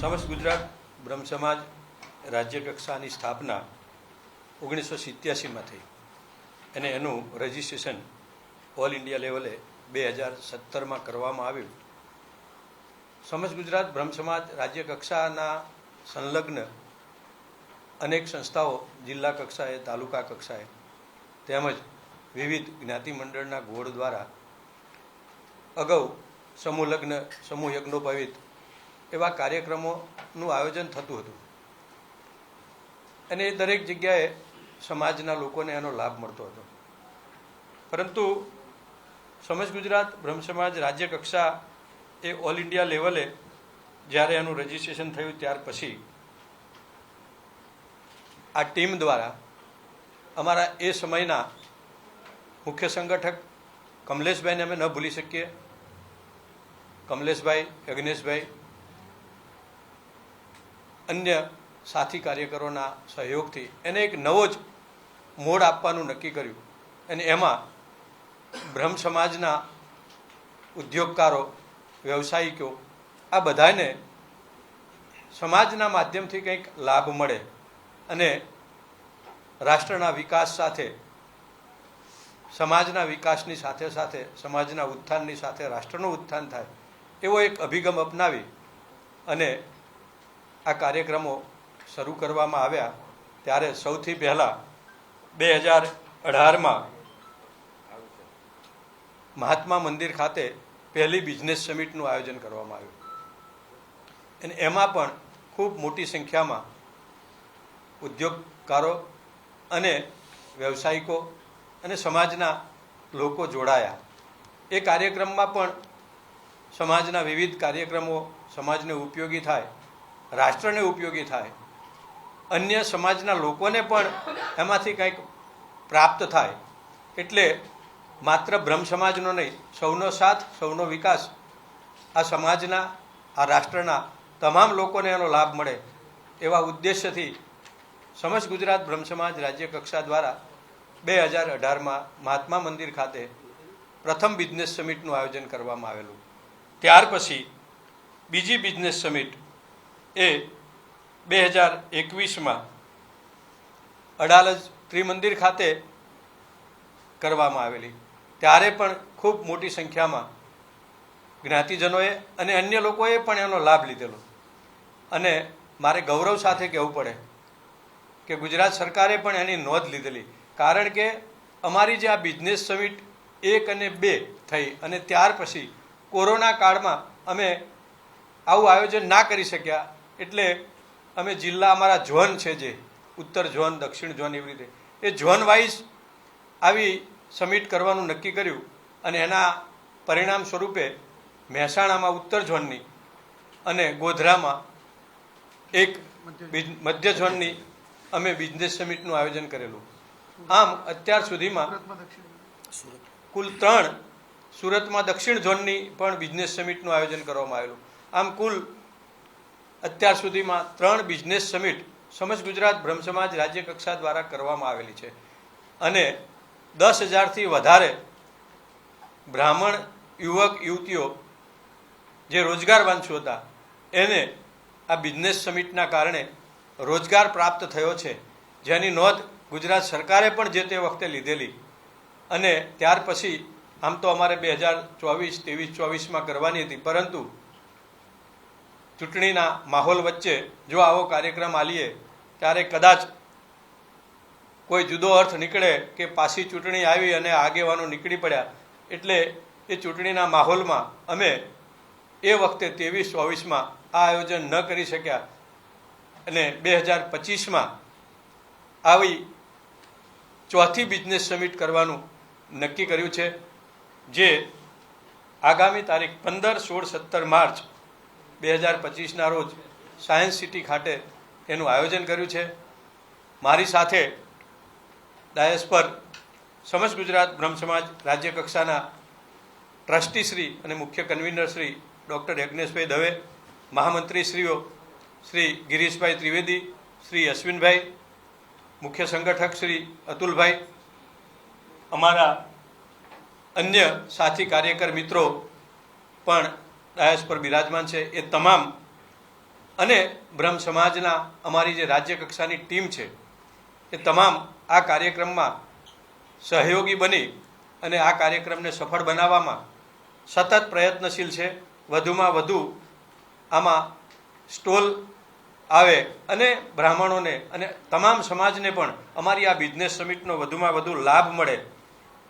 સમસ્ત ગુજરાત બ્રહ્મ સમાજ રાજ્ય કક્ષાની સ્થાપના ઓગણીસો સિત્યાસીમાં થઈ. અને એનું રજિસ્ટ્રેશન ઓલ ઇન્ડિયા લેવલે બે હજાર સત્તરમાં કરવામાં આવ્યું. સમસ્ત ગુજરાત બ્રહ્મ સમાજ રાજ્ય કક્ષાના સંલગ્ન અનેક સંસ્થાઓ જિલ્લા કક્ષાએ, તાલુકા કક્ષાએ, તેમજ વિવિધ જ્ઞાતિ મંડળના ગોળ દ્વારા અગાઉ સમૂહ લગ્ન, સમૂહ યજ્ઞોપવિત એવા કાર્યક્રમોનું આયોજન થતું હતું. અને એ દરેક જગ્યાએ સમાજના લોકોને એનો લાભ મળતો હતો. પરંતુ સમજ ગુજરાત, બ્રહ્મ સમાજ, રાજ્ય કક્ષા એ ઓલ ઇન્ડિયા લેવલે જ્યારે એનું રજિસ્ટ્રેશન થયું ત્યાર પછી આ ટીમ દ્વારા અમારા એ સમયના મુખ્ય સંગઠક કમલેશભાઈને અમે ન ભૂલી શકીએ. કમલેશભાઈ યજ્ઞેશભાઈ અન્ય સાથી કાર્યકરોના સહયોગથી એને એક નવો જ મોડ આપવાનું નક્કી કર્યું. અને એમાં બ્રહ્મ સમાજના ઉદ્યોગકારો, વ્યવસાયિકો, આ બધાને સમાજના માધ્યમથી કંઈક લાભ મળે અને રાષ્ટ્રના વિકાસ સાથે, સમાજના વિકાસની સાથે સાથે, સમાજના ઉત્થાનની સાથે રાષ્ટ્રનું ઉત્થાન થાય એવો એક અભિગમ અપનાવી અને આ કાર્યક્રમો શરૂ કરવામાં આવ્યા ત્યારે સૌથી પહેલાં બે હજાર અઢારમાં મહાત્મા મંદિર ખાતે પહેલી બિઝનેસ સમિટનું આયોજન કરવામાં આવ્યું. અને એમાં પણ ખૂબ મોટી સંખ્યામાં ઉદ્યોગકારો અને વ્યવસાયિકો અને સમાજના લોકો જોડાયા. એ કાર્યક્રમમાં પણ સમાજના વિવિધ કાર્યક્રમો સમાજને ઉપયોગી થાય રાષ્ટ્રને ઉપયોગી થાય. અન્ય સમાજના લોકોને પણ એમાંથી કંઈક પ્રાપ્ત થાય. એટલે માત્ર બ્રહ્મ સમાજનો નહીં, સૌનો સાથ, સૌનો વિકાસ આ સમાજના, આ રાષ્ટ્રના તમામ લોકોને એનો લાભ મળે એવા ઉદ્દેશ્યથી સમસ્ત ગુજરાત બ્રહ્મ સમાજ રાજ્ય કક્ષા દ્વારા બે હજાર અઢારમાં મહાત્મા મંદિર ખાતે પ્રથમ બિઝનેસ સમિટનું આયોજન કરવામાં આવેલું. ત્યાર પછી બીજી બિઝનેસ સમિટ એ બે હજાર એકવીસમાં અડાલજ ત્રિમંદિર ખાતે કરવામાં આવેલી. ત્યારે પણ ખૂબ મોટી સંખ્યામાં જ્ઞાતિજનોએ અને અન્ય લોકોએ પણ એનો લાભ લીધેલો. અને મારે ગૌરવ સાથે કહેવું પડે કે ગુજરાત સરકારે પણ એની નોંધ લીધેલી. કારણ કે અમારી જે આ બિઝનેસ સમિટ એક અને બે થઈ અને ત્યાર પછી કોરોના કાળમાં અમે આવું આયોજન ના કરી શક્યા. એટલે અમે જિલ્લા અમારા ઝોન છે જે, ઉત્તર ઝોન દક્ષિણ ઝોન એવી રીતે. એ ઝોન વાઇઝ આવી સમિટ કરવાનું નક્કી કર્યું અને એના પરિણામ સ્વરૂપે મહેસાણામાં ઉત્તર ઝોનની અને ગોધરામાં એક મધ્ય ઝોનની અમે બિઝનેસ સમિટનું આયોજન કરેલું. આમ અત્યાર સુધીમાં કુલ ત્રણ સુરતમાં દક્ષિણ ઝોનની પણ બિઝનેસ સમિટનું આયોજન કરવામાં આવેલું. આમ કુલ અત્યાર સુધીમાં ત્રણ બિઝનેસ સમિટ સમજ ગુજરાત બ્રહ્મ સમાજ રાજ્ય કક્ષા દ્વારા કરવામાં આવેલી છે. અને દસ હજારથી વધારે બ્રાહ્મણ યુવક યુવતીઓ જે રોજગાર વાંચુ હતા એને આ બિઝનેસ સમિટના કારણે રોજગાર પ્રાપ્ત થયો છે. જેની નોંધ ગુજરાત સરકારે પણ જે તે વખતે લીધેલી. અને ત્યાર પછી આમ તો અમારે બે હજાર ચોવીસ, ત્રેવીસ, ચોવીસમાં કરવાની હતી. પરંતુ ચૂંટણીના માહોલ વચ્ચે જો આવો કાર્યક્રમ આલીએ, ત્યારે કદાચ કોઈ જુદો અર્થ નીકળે કે પાછી ચૂંટણી આવી અને આગેવાનો નીકળી પડ્યા. એટલે એ ચૂંટણીના માહોલમાં અમે એ વખતે ત્રેવીસ ચોવીસમાં આ આયોજન ન કરી શક્યા. અને બે હજાર પચીસમાં આવી ચોથી બિઝનેસ સમિટ કરવાનું નક્કી કર્યું છે, જે આગામી તારીખ પંદર, સોળ, સત્તર માર્ચ બે હજાર પચીસના રોજ સાયન્સ સિટી ખાતે એનું આયોજન કર્યું છે. મારી સાથે ડાયસ પર સમસ્ત ગુજરાત બ્રહ્મ સમાજ રાજ્ય કક્ષાના ટ્રસ્ટીશ્રી અને મુખ્ય કન્વીનર શ્રી ડૉક્ટર યજ્ઞેશભાઈ દવે, મહામંત્રીશ્રીઓ શ્રી ગિરીશભાઈ ત્રિવેદી, શ્રી અશ્વિનભાઈ, મુખ્ય સંગઠક શ્રી અતુલભાઈ, અમારા અન્ય સાથી કાર્યકર મિત્રો પણ ડાયસ પર બિરાજમાન છે એ તમામ અને બ્રહ્મ સમાજના અમારી જે રાજ્ય કક્ષાની ટીમ છે એ તમામ આ કાર્યક્રમમાં સહયોગી બની અને આ કાર્યક્રમને સફળ બનાવવામાં સતત પ્રયત્નશીલ છે. વધુમાં વધુ આમાં સ્ટોલ આવે અને બ્રાહ્મણોને અને તમામ સમાજને પણ અમારી આ બિઝનેસ સમિટનો વધુમાં વધુ લાભ મળે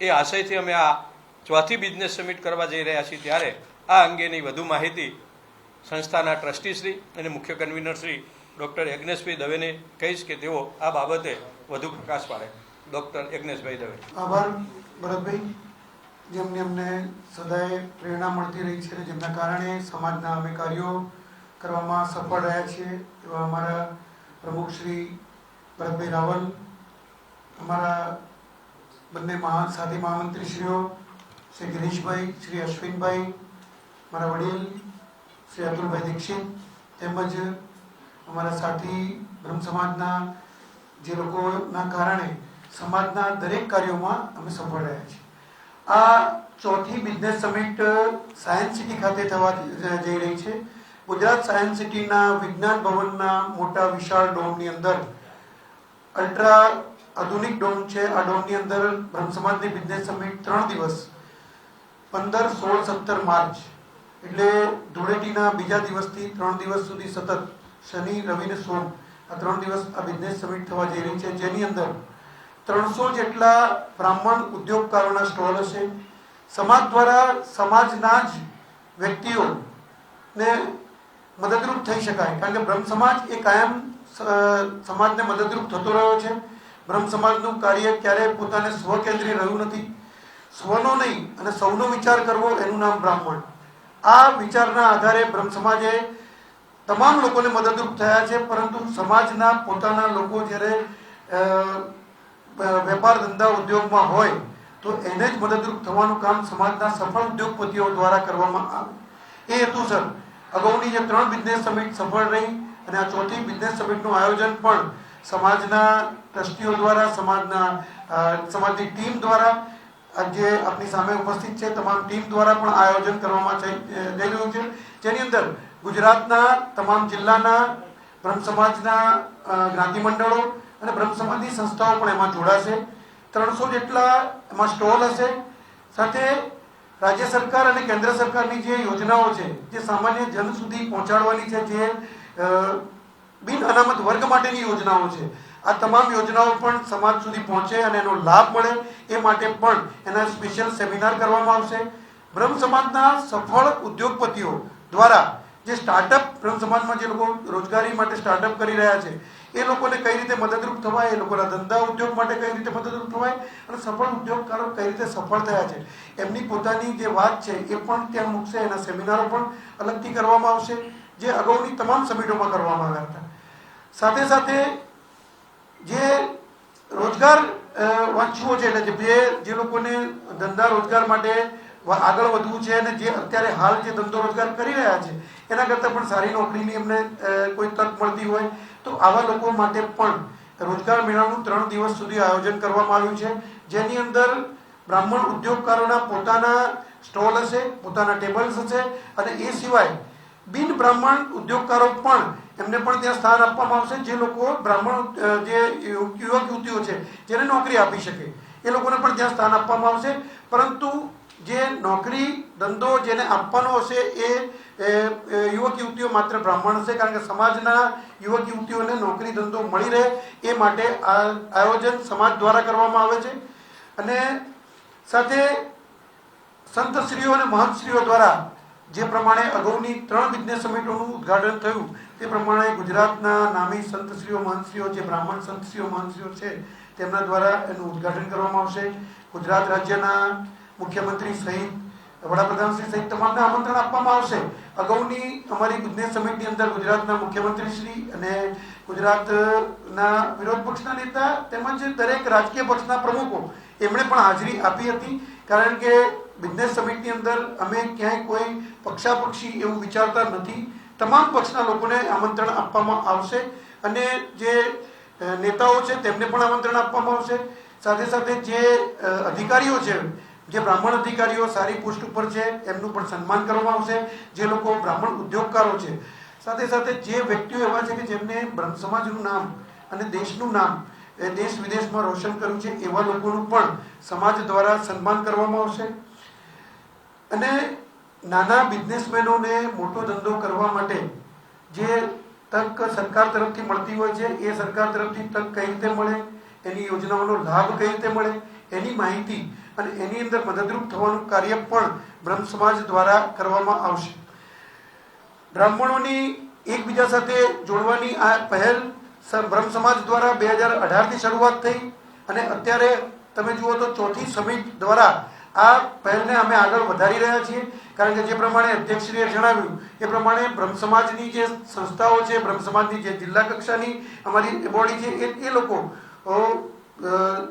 એ આશયથી અમે આ ચોથી બિઝનેસ સમિટ કરવા જઈ રહ્યા છીએ ત્યારે આ અંગેની વધુ માહિતી સંસ્થાના ટ્રસ્ટીશ્રી અને મુખ્ય કન્વીનર શ્રી ડૉક્ટર યજ્ઞેશભાઈ દવેને કહીશ કે તેઓ આ બાબતે વધુ પ્રકાશ પાડે. ડૉક્ટર યજ્ઞેશભાઈ દવે. આભાર, ભરતભાઈ. જેમને અમને સદાય પ્રેરણા મળતી રહી છે જેમના કારણે સમાજના અમે કાર્યો કરવામાં સફળ રહ્યા છીએ, એવા અમારા પ્રમુખ શ્રી ભરતભાઈ રાવલ, અમારા બંને મહાન સાથી મહામંત્રીશ્રીઓ, શ્રી ગિરીશભાઈ, શ્રી અશ્વિનભાઈ મારા વડીલ, શ્રી અતુલભાઈ દીક્ષિત તેમજ અમારા સાથી બ્રહ્મ સમાજના જે લોકોના કારણે સમાજના દરેક કાર્યોમાં અમે સફળ રહ્યા છીએ. આ ચોથી બિઝનેસ સમિટ સાયન્સ સિટી ખાતે થવા જઈ રહી છે. ગુજરાત સાયન્સ સિટીના વિજ્ઞાન ભવનના મોટા વિશાળ ડોમની અંદર અલ્ટ્રા આધુનિક ડોમ છે. આ ડોમની અંદર બ્રહ્મ સમાજની બિઝનેસ સમિટ ત્રણ દિવસ, પંદર, સોળ, સત્તર માર્ચ એટલે ધૂળેટીના બીજા દિવસથી ત્રણ દિવસ સુધી સતત શનિ, રવિ ને સોમ આ ત્રણ દિવસ આ બિઝનેસ સમિટ થવા જઈ રહી છે. જેની અંદર ત્રણસો જેટલા બ્રાહ્મણ ઉદ્યોગકારોના સ્ટોલ હશે. સમાજ દ્વારા સમાજના જ વ્યક્તિઓને મદદરૂપ થઈ શકાય. કારણ કે બ્રહ્મ સમાજ એ કાયમ સમાજને મદદરૂપ થતો રહ્યો છે. બ્રહ્મ સમાજનું કાર્ય ક્યારેય પોતાને સ્વકેન્દ્રી રહ્યું નથી. સ્વનો નહીં, અને સૌનો વિચાર કરવો એનું નામ બ્રાહ્મણ. આ વિચારના આધારે બ્રહ્મ સમાજે તમામ લોકોને મદદરૂપ થયા છે, પરંતુ સમાજના પોતાના લોકો જ્યારે વેપાર ધંધા ઉદ્યોગમાં હોય, તો એને જ મદદરૂપ થવાનું કામ સમાજના સફળ ઉદ્યોગપતિઓ દ્વારા કરવામાં આવે. એ હેતુસર અગાઉની જે ત્રણ બિઝનેસ સમિટ સફળ રહી અને આ ચોથી બિઝનેસ સમિટનું આયોજન પણ સમાજના ટ્રસ્ટીઓ દ્વારા, સમાજના સમાજની ટીમ દ્વારા આ જે આપની સામે ઉપસ્થિત છે તમામ ટીમ દ્વારા પણ આયોજન કરવામાં જઈ રહ્યું છે. જેની અંદર ગુજરાતના તમામ જિલ્લાના બ્રહ્મ સમાજના જ્ઞાતિ મંડળો અને બ્રહ્મ સમાજની સંસ્થાઓ પણ એમાં જોડાશે. ત્રણસો જેટલા એમાં સ્ટોલ હશે. સાથે રાજ્ય સરકાર અને કેન્દ્ર સરકારની જે યોજનાઓ છે, જે સામાન્ય જન સુધી પહોંચાડવાની છે, જે બિન અનામત વર્ગ માટેની યોજનાઓ છે આ તમામ યોજનાઓ પણ સમાજ સુધી પહોંચે અને એનો લાભ મળે એ માટે પણ એના સ્પેશિયલ સેમિનાર કરવામાં આવશે. બ્રહ્મ સમાજના સફળ ઉદ્યોગપતિઓ દ્વારા જે સ્ટાર્ટઅપ બ્રહ્મ સમાજમાં જે લોકો રોજગારી માટે સ્ટાર્ટઅપ કરી રહ્યા છે, એ લોકોને કઈ રીતે મદદરૂપ થવાય, એ લોકોના ધંધા ઉદ્યોગ માટે કઈ રીતે મદદરૂપ થવાય અને સફળ ઉદ્યોગકારો કઈ રીતે સફળ થયા છે, એમની પોતાની જે વાત છે એ પણ ત્યાં મૂકશે, એના સેમિનારો પણ અલગથી કરવામાં આવશે, જે અગાઉની તમામ સમિટોમાં કરવામાં આવ્યા હતા. સાથે સાથે જે રોજગાર અ, છે એટલે જે જે લોકોને ધંધા રોજગાર માટે આગળ વધવું છે અને જે અત્યારે હાલ જે ધંધો રોજગાર કરી રહ્યા છે એના કરતાં પણ સારી નોકરીની એમને કોઈ તક મળતી હોય તો આવા લોકો માટે પણ રોજગાર મેળાનું ત્રણ દિવસ સુધી આયોજન કરવામાં આવ્યું છે. જેની અંદર બ્રાહ્મણ ઉદ્યોગકારોના પોતાના સ્ટોલ હશે પોતાના ટેબલ્સ હશે અને એ સિવાય બિન બ્રાહ્મણ ઉદ્યોગકારો પણ એમને પણ ત્યાં સ્થાન આપવામાં આવશે. જે લોકો બ્રાહ્મણ જે યુવક યુવતીઓ છે, જેને નોકરી આપી શકે, એ લોકોને પણ ત્યાં સ્થાન આપવામાં આવશે. પરંતુ જે નોકરી, ધંધો જેને આપવાનો હશે એ યુવક યુવતીઓ માત્ર બ્રાહ્મણ હશે, કારણ કે સમાજના યુવક યુવતીઓને નોકરી, ધંધો મળી રહે એ માટે આ આયોજન સમાજ દ્વારા કરવામાં આવે છે. અને સાથે સંતશ્રીઓ અને મહંતશ્રીઓ દ્વારા જે પ્રમાણે અગાઉની ત્રણ બિઝનેસ સમિટોનું ઉદ્ઘાટન થયું, તે પ્રમાણે ગુજરાતના નામી સંતશ્રીઓ, મહંતશ્રીઓ જે બ્રાહ્મણ સંતશ્રીઓ, મહંતશ્રીઓ છે, તેમના દ્વારા એનું ઉદ્ઘાટન કરવામાં આવશે. ગુજરાત રાજ્યના મુખ્યમંત્રી સહિત, વડાપ્રધાન શ્રી સહિત તમામને આમંત્રણ આપવામાં આવશે. અગાઉની અમારી બિઝનેસ સમિટની અંદર ગુજરાતના મુખ્યમંત્રી શ્રી અને ગુજરાતના વિરોધ પક્ષના નેતા તેમજ દરેક રાજકીય પક્ષના પ્રમુખો એમણે પણ હાજરી આપી હતી. કારણ કે બિઝનેસ સમિટની અંદર અમે ક્યાંય કોઈ પક્ષાપક્ષી એવું વિચારતા નથી. તમામ પક્ષના લોકોને આમંત્રણ આપવામાં આવશે અને જે નેતાઓ છે તેમને પણ આમંત્રણ આપવામાં આવશે. સાથે સાથે જે અધિકારીઓ છે, જે બ્રાહ્મણ અધિકારીઓ સારી પોસ્ટ ઉપર છે, એમનું પણ સન્માન કરવામાં આવશે. જે લોકો બ્રાહ્મણ ઉદ્યોગકારો છે. સાથે સાથે જે વ્યક્તિઓ એવા છે કે જેમને બ્રહ્મ સમાજનું નામ અને દેશનું નામ દેશ વિદેશમાં રોશન કર્યું છે, એવા લોકોનું પણ સમાજ દ્વારા સન્માન કરવામાં આવશે. અને નાના બિઝનેસમેનોને મોટો ધંધો કરવા માટે જે તક સરકાર તરફથી મળતી હોય છે, એ સરકાર તરફથી તક કઈ રીતે મળે, એની યોજનાઓનો લાભ કઈ રીતે મળે, એની માહિતી અને એની અંદર મદદરૂપ થવાનું કાર્ય પણ બ્રહ્મ સમાજ દ્વારા કરવામાં આવશે. બ્રાહ્મણોની એકબીજા સાથે જોડવાની આ પહેલ બ્રહ્મ સમાજ દ્વારા બે હજાર અઢારથી શરૂઆત થઈ અને અત્યારે તમે જુઓ તો ચોથી સમિટ દ્વારા આ પહેલને અમે આગળ વધારી રહ્યા છીએ, કારણ કે જે પ્રમાણે અધ્યક્ષશ્રીએ જણાવ્યું, એ પ્રમાણે બ્રહ્મ સમાજની જે સંસ્થાઓ છે, બ્રહ્મ સમાજની જે જિલ્લા કક્ષાની અમારી બોડી છે, એ એ લોકો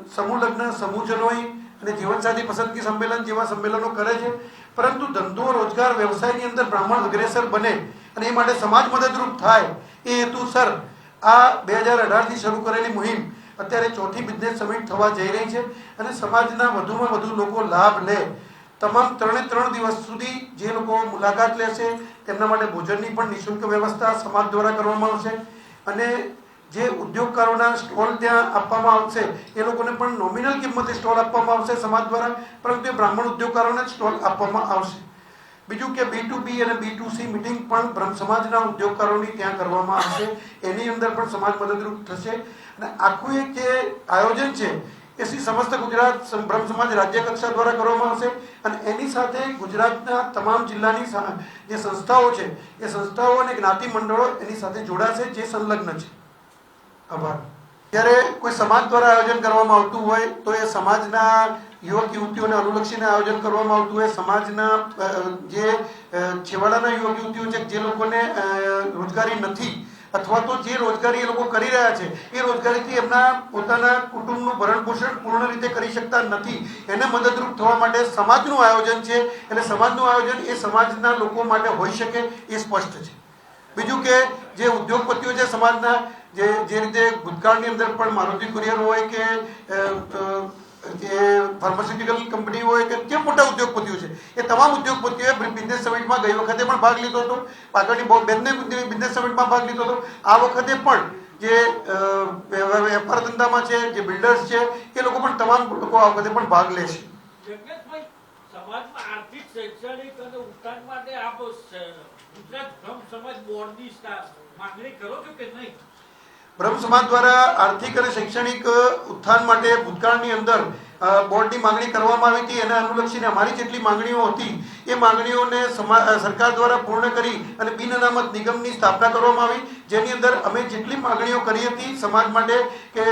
સમૂહ લગ્ન સમૂહજનોએ અને જીવનસાથી પસંદગી સંમેલન જેવા સંમેલનો કરે છે. પરંતુ ધંધો, રોજગાર, વ્યવસાયની અંદર બ્રાહ્મણ અગ્રેસર બને અને એ માટે સમાજ મદદરૂપ થાય એ હેતુસર આ બે હજાર અઢારથી શરૂ કરેલી મુહિમ અત્યારે ચોથી બિઝનેસ સમિટ થવા જઈ રહી છે અને સમાજના વધુમાં વધુ લોકો લાભ લે. તમામ ત્રણે ત્રણ દિવસ સુધી જે લોકો મુલાકાત લેશે, તેમના માટે ભોજનની પણ નિઃશુલ્ક વ્યવસ્થા સમાજ દ્વારા કરવામાં આવશે અને જે ઉદ્યોગકારોના સ્ટોલ ત્યાં આપવામાં આવશે, એ લોકોને પણ નોમિનલ કિંમતે સ્ટોલ આપવામાં આવશે સમાજ દ્વારા, પરંતુ એ બ્રાહ્મણ ઉદ્યોગકારોને સ્ટોલ આપવામાં આવશે. બીજું કે બી ટુ બી અને બી ટુ સી મિટિંગ પણ બ્રહ્મ સમાજના ઉદ્યોગકારોની ત્યાં કરવામાં આવશે. એની અંદર પણ સમાજ મદદરૂપ થશે. અને આખું એક જે આયોજન છે, એ શ્રી સમસ્ત ગુજરાત બ્રહ્મ સમાજ રાજ્ય કક્ષા દ્વારા કરવામાં આવશે. અને એની સાથે ગુજરાતના તમામ જિલ્લાની જે સંસ્થાઓ છે, એ સંસ્થાઓ અને જ્ઞાતિ મંડળો એની સાથે જોડાશે, જે સંલગ્ન છે. આભાર. જ્યારે કોઈ સમાજ દ્વારા આયોજન કરવામાં આવતું હોય, તો એ સમાજના યુવક, યુવતીઓને અનુલક્ષીને આયોજન કરવામાં આવતું હોય. સમાજના જે છેવાડાના યુવક, યુવતીઓ છે, જે લોકોને રોજગારી નથી, અથવા તો જે રોજગારી એ લોકો કરી રહ્યા છે, એ રોજગારીથી એમના પોતાના કુટુંબનું ભરણ પોષણ પૂર્ણ રીતે કરી શકતા નથી. એને મદદરૂપ થવા માટે સમાજનું આયોજન છે, એટલે સમાજનું આયોજન એ સમાજના લોકો માટે હોઈ શકે એ સ્પષ્ટ છે. બીજું કે, જે ઉદ્યોગપતિઓ છે, સમાજના, જે જે રીતે ભૂતકાળની અંદર પણ મારુતિ કુરિયર હોય કે જે ફાર્માસ્યુટિકલ કંપની હોય કે જે મોટા ઉદ્યોગપતિઓ છે, એ તમામ ઉદ્યોગપતિઓએ બિઝનેસ સમિટમાં ગઈ વખતે પણ ભાગ લીધો હતો. પાટણની બહુ બંને બિઝનેસ સમિટમાં ભાગ લીધો હતો. આ વખતે પણ જે વેપાર ધંધામાં છે, જે બિલ્ડર્સ છે, એ લોકો પણ તમામ લોકો આ વખતે પણ ભાગ લે છે. સમાજમાં આર્થિક, શૈક્ષણિક અને ઉત્થાન માટે આપ ગુજરાત સમાજ બોર્ડની માંગણી કરો છો કે નહીં? બ્રહ્મ સમાજ દ્વારા આર્થિક અને શૈક્ષણિક ઉત્થાન માટે ભૂતકાળની અંદર બોર્ડની માંગણી કરવામાં આવી હતી. એને અનુલક્ષીને અમારી જેટલી માંગણીઓ હતી, એ માંગણીઓને સરકાર દ્વારા પૂર્ણ કરી અને બિન અનામત નિગમની સ્થાપના કરવામાં આવી. જેની અંદર અમે જેટલી માંગણીઓ કરી હતી, સમાજ માટે કે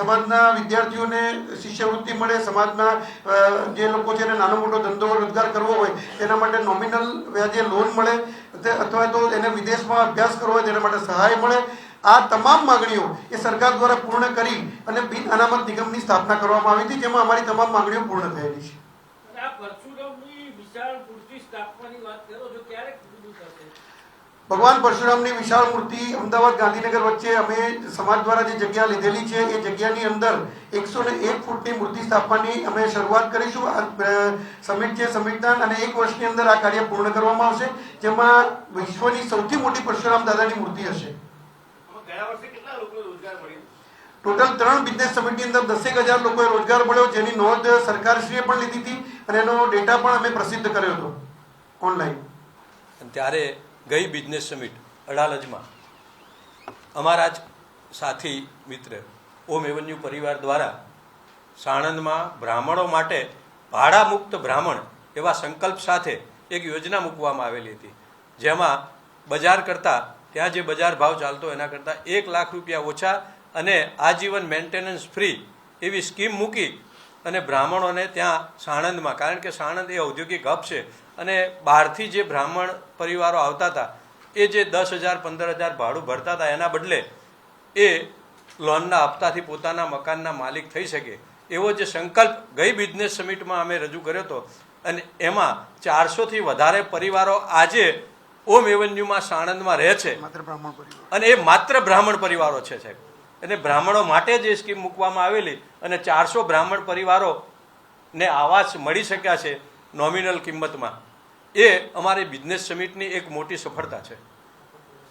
સમાજના વિદ્યાર્થીઓને શિષ્યવૃત્તિ મળે, સમાજના જે લોકો છે એને નાનો મોટો ધંધો, રોજગાર કરવો હોય, તેના માટે નોમિનલ વ્યાજે લોન મળે અથવા તો એને વિદેશમાં અભ્યાસ કરવો હોય, તેના માટે સહાય મળે. આ તમામ માંગણીઓ એ સરકાર દ્વારા પૂર્ણ કરી અને બિન અનામત નિગમની સ્થાપના કરવામાં આવી હતી જેમાં અમારી તમામ માંગણીઓ પૂર્ણ થયેલી છે. ભગવાન પરશુરામની વિશાળ મૂર્તિ અમદાવાદ ગાંધીનગર વચ્ચે અમે સમાજ દ્વારા જે જગ્યા લીધેલી છે એ જગ્યાની અંદર એકસો ને એક ફૂટની મૂર્તિ સ્થાપવાની અમે શરૂઆત કરીશું. આ, સમિટ છે સમિટના અને એક વર્ષની અંદર આ કાર્ય પૂર્ણ કરવામાં આવશે જેમાં વિશ્વની સૌથી મોટી પરશુરામ દાદાની મૂર્તિ હશે. ટોટલ ત્રણ બિઝનેસ સમિટની અંદર દસેક હજાર લોકોએ રોજગાર મળ્યો જેની નોંધ સરકારશ્રીએ પણ લીધી હતી અને એનો ડેટા પણ અમે પ્રસિદ્ધ કર્યો હતો ઓનલાઈન અને ત્યારે ગઈ બિઝનેસ સમિટ અડાલજમાં. અમારા જ સાથી મિત્ર ઓમ એવન્યુ પરિવાર દ્વારા સાણંદમાં બ્રાહ્મણો માટે ભાડા મુક્ત બ્રાહ્મણ એવા સંકલ્પ સાથે એક યોજના મૂકવામાં આવેલી હતી જેમાં બજાર કરતાં ત્યાં જે બજાર ભાવ ચાલતો એના કરતાં એક લાખ રૂપિયા ઓછા અને આજીવન મેન્ટેનન્સ ફ્રી એવી સ્કીમ મૂકી અને બ્રાહ્મણોને ત્યાં સાણંદમાં. કારણ કે સાણંદ એ ઔદ્યોગિક હબ છે અને બહારથી જે બ્રાહ્મણ પરિવારો આવતા હતા, એ જે દસ હજાર, પંદર હજાર ભાડું ભરતા હતા, એના બદલે એ લોનના હપ્તાથી પોતાના મકાનના માલિક થઈ શકે. એવો જે સંકલ્પ ગઈ બિઝનેસ સમિટમાં અમે રજૂ કર્યો હતો અને એમાં ચારસોથી વધારે પરિવારો આજે ઓમ એવન્યુમાં સાણંદમાં રહે છે. માત્ર બ્રાહ્મણ પરિવાર. અને એ માત્ર બ્રાહ્મણ પરિવારો છે સાહેબ. અને બ્રાહ્મણો માટે જ એ સ્કીમ મૂકવામાં આવેલી અને ચારસો બ્રાહ્મણ પરિવારોને આવાસ મળી શક્યા છે નોમિનલ કિંમતમાં. એ અમારી બિઝનેસ સમિટની એક મોટી સફળતા છે.